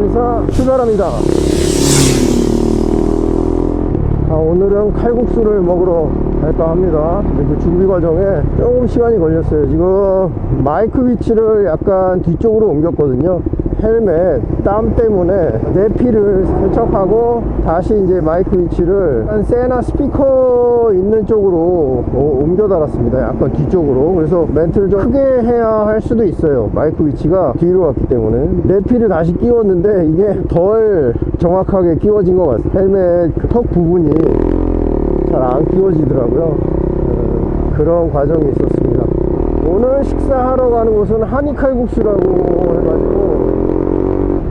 안산이사 출발합니다. 아, 오늘은 칼국수를 먹으러 갈까 합니다. 그 준비 과정에 조금 시간이 걸렸어요. 지금 마이크 위치를 약간 뒤쪽으로 옮겼거든요. 헬멧 땀 때문에 내피를 세척하고 다시 이제 마이크 위치를 한 세나 스피커 있는 쪽으로 어, 옮겨 달았습니다. 약간 뒤쪽으로. 그래서 멘트를 좀 크게 해야 할 수도 있어요. 마이크 위치가 뒤로 왔기 때문에. 내피를 다시 끼웠는데 이게 덜 정확하게 끼워진 것 같아요. 헬멧 그턱 부분이 잘 안 끼워지더라고요. 어, 그런 과정이 있었습니다. 오늘 식사하러 가는 곳은 한이칼국수라고 해가지고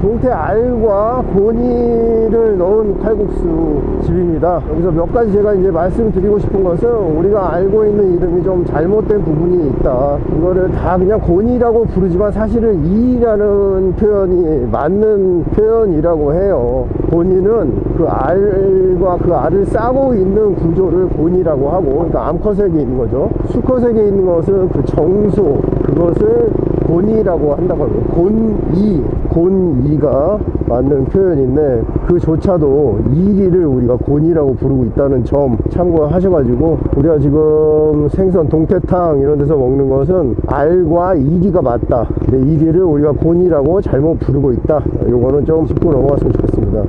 동태 알과 고니를 넣은 칼국수 집입니다. 여기서 몇 가지 제가 이제 말씀드리고 싶은 것은 우리가 알고 있는 이름이 좀 잘못된 부분이 있다. 이거를 다 그냥 고니라고 부르지만 사실은 이라는 표현이 맞는 표현이라고 해요. 고니는 그 알과 그 알을 싸고 있는 구조를 고니라고 하고, 그러니까 암컷에게 있는 거죠. 수컷에게 있는 것은 그 정소, 그것을 곤이라고 한다고 합니다. 곤이, 곤이가 맞는 표현인데 그조차도 이리를 우리가 곤이라고 부르고 있다는 점 참고하셔가지고 우리가 지금 생선 동태탕 이런 데서 먹는 것은 알과 이리가 맞다. 근데 이리를 우리가 곤이라고 잘못 부르고 있다. 요거는 좀 짚고 넘어갔으면 좋겠습니다.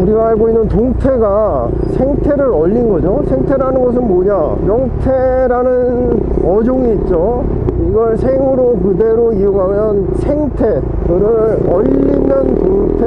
우리가 알고 있는 동태가 생태를 얼린 거죠. 생태라는 것은 뭐냐? 명태라는 어종이 있죠. 이걸 생으로 그대로 이용하면 생태, 그를 얼리면 동태,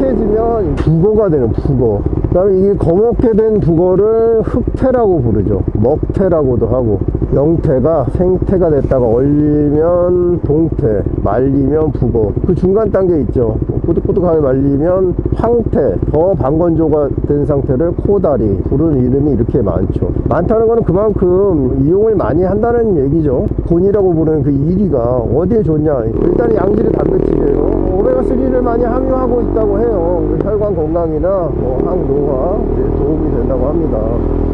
딱딱해지면 북어가 되는 북어. 그 다음에 이게 거먹게 된 북어를 흑태라고 부르죠. 먹태라고도 하고. 영태가 생태가 됐다가 얼리면 동태, 말리면 북어. 그 중간 단계 있죠. 꼬득꼬득하게 말리면 황태, 더 방건조가 된 상태를 코다리. 부른 이름이 이렇게 많죠. 많다는 거는 그만큼 이용을 많이 한다는 얘기죠. 곤이라고 부르는 그 이리가 어디에 좋냐. 일단 양질의 단백질이에요. 오메가 3를 많이 함유하고 있다고 해요. 그 혈관 건강이나 뭐 항노화 도움이 된다고 합니다.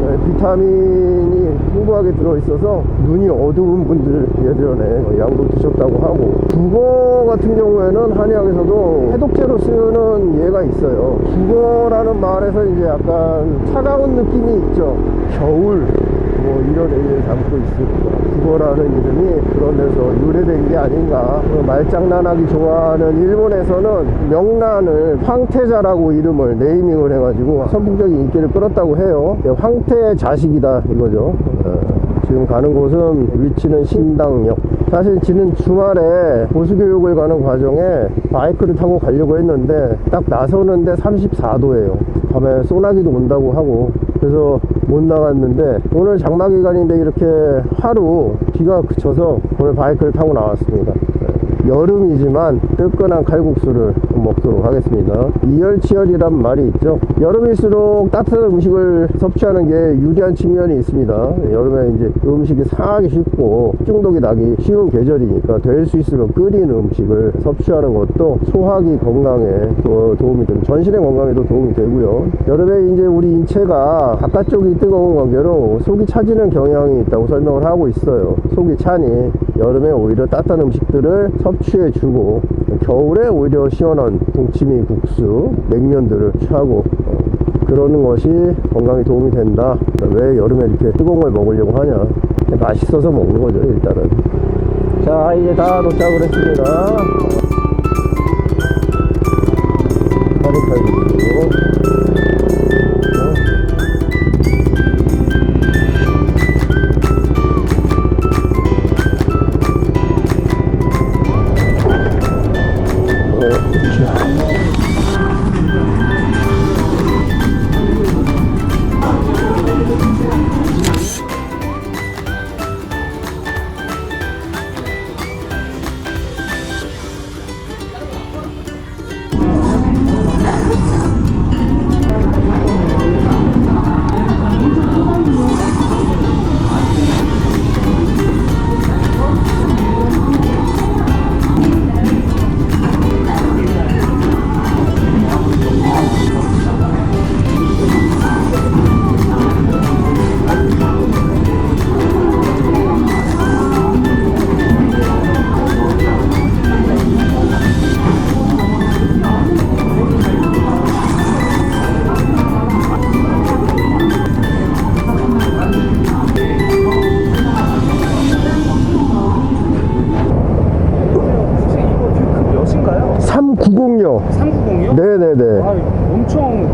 네, 비타민이 풍부하게 들어있어서 눈이 어두운 분들 예전에 양도 드셨다고 하고 북어 같은 경우에는 한의학에서도 해독제로 쓰는 예가 있어요. 북어라는 말에서 이제 약간 차가운 느낌이 있죠. 겨울 뭐 이런 의미를 담고 있습니다. 북어라는 이름이 그런 데서 유래된 게 아닌가. 그 말장난하기 좋아하는 일본에서는 명란을 황태자라고 이름을 네이밍을 해가지고 선풍적인 인기를 끌었다고 해요. 황태의 자식이다 이거죠. 어. 지금 가는 곳은 위치는 신당역. 사실 지는 주말에 보수교육을 가는 과정에 바이크를 타고 가려고 했는데 딱 나서는데 34도예요. 밤에 소나기도 온다고 하고 그래서 못 나갔는데 오늘 장마 기간인데 이렇게 하루 비가 그쳐서 오늘 바이크를 타고 나왔습니다. 여름이지만 뜨끈한 칼국수를 먹도록 하겠습니다. 이열치열이란 말이 있죠. 여름일수록 따뜻한 음식을 섭취하는 게 유리한 측면이 있습니다. 여름에 이제 음식이 상하기 쉽고 중독이 나기 쉬운 계절이니까 될 수 있으면 끓인 음식을 섭취하는 것도 소화기 건강에 도, 도움이 됩니다. 전신의 건강에도 도움이 되고요. 여름에 이제 우리 인체가 바깥쪽이 뜨거운 관계로 속이 차지는 경향이 있다고 설명을 하고 있어요. 속이 차니 여름에 오히려 따뜻한 음식들을 섭취해 주고 겨울에 오히려 시원한 동치미 국수, 냉면들을 취하고 어, 그러는 것이 건강에 도움이 된다. 왜 여름에 이렇게 뜨거운 걸 먹으려고 하냐? 맛있어서 먹는 거죠, 일단은. 자, 이제 다 도착을 했습니다. 파리칼국 390이요 390이요? 네네네 아, 엄청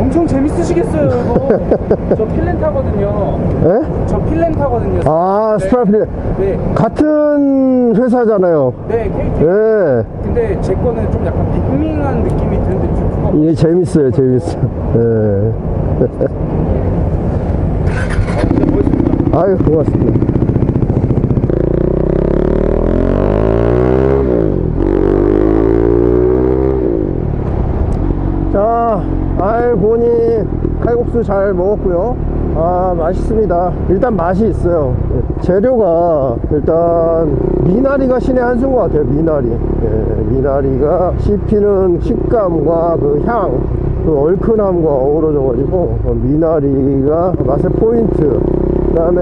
엄청 재밌으시겠어요, 이거. 저 필렌 타거든요. 에? 저 필렌 타거든요. 아 스프라필 네, 같은 회사잖아요 네, KT. 예 근데 제 거는 좀 약간 빅밍한 느낌이 드는데 좀 그거 이게 재밌어요 재밌어요 예. 진짜 멋있습니다. 아유 고맙습니다 국수 잘 먹었고요. 아 맛있습니다. 일단 맛이 있어요. 재료가 일단 미나리가 신의 한 수인 것 같아요 미나리. 예, 미나리가 씹히는 식감과 그 향 그 얼큰함과 어우러져 가지고 어, 미나리가 맛의 포인트. 그 다음에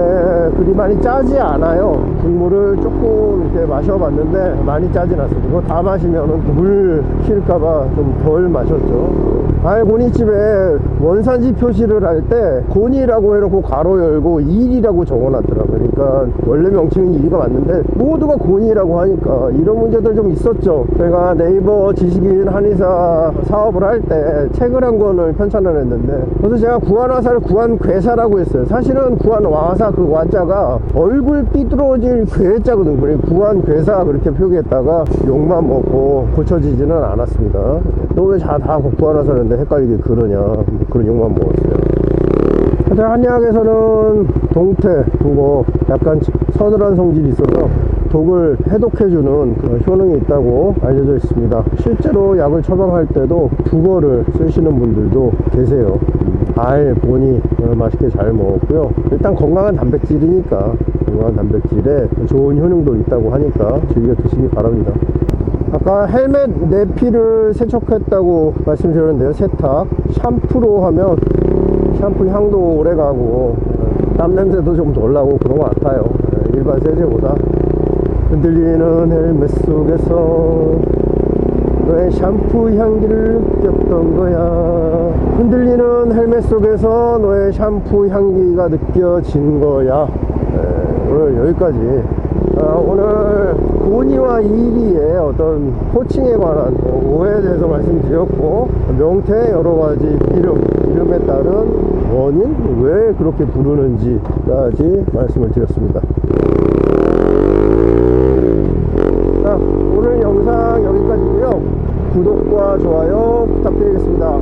그리 많이 짜지 않아요. 국물을 조금 이렇게 마셔봤는데 많이 짜진 않습니다. 그거 다 마시면은 물 킬까봐 좀 덜 마셨죠 아예 고니 집에 원산지 표시를 할 때 고니라고 해놓고 가로 열고 일이라고 적어놨더라고요. 그러니까 원래 명칭은 일이가 맞는데 모두가 고니라고 하니까 이런 문제들 좀 있었죠. 제가 네이버 지식인 한의사 사업을 할 때 책을 한 권을 편찬을 했는데 그래서 제가 구안화사를 구안괴사라고 했어요. 사실은 구안화사 그 완자가 얼굴 삐뚤어질 괴자거든 그래 구안괴사 그렇게 표기했다가 욕만 먹고 고쳐지지는 않았습니다. 너왜다 구안화사를 했는데 헷갈리게 그러냐 그런 욕만 먹었어요 하여튼 한의학에서는 동태, 북어 약간 서늘한 성질이 있어서 독을 해독해주는 그런 효능이 있다고 알려져 있습니다. 실제로 약을 처방할 때도 북어를 쓰시는 분들도 계세요. 알, 보니 어, 맛있게 잘 먹었고요. 일단 건강한 단백질이니까 건강한 단백질에 좋은 효능도 있다고 하니까 즐겨 드시기 바랍니다. 아까 헬멧 내피를 세척했다고 말씀드렸는데요. 세탁. 샴푸로 하면 샴푸 향도 오래 가고 어, 땀 냄새도 좀 덜 나고 그런 것 같아요. 어, 일반 세제보다. 흔들리는 헬멧 속에서 너의 샴푸 향기를 느꼈던 거야. 흔들리는 헬멧 속에서 너의 샴푸 향기가 느껴진 거야. 네, 오늘 여기까지. 아, 오늘 고니와 이리의 어떤 호칭에 관한 오해에 대해서 말씀드렸고 명태 여러 가지 이름, 이름에 따른 원인 왜 그렇게 부르는지까지 말씀을 드렸습니다. 자, 오늘 영상 여기까지고요. 구독과 좋아요 부탁드리겠습니다.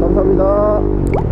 감사합니다.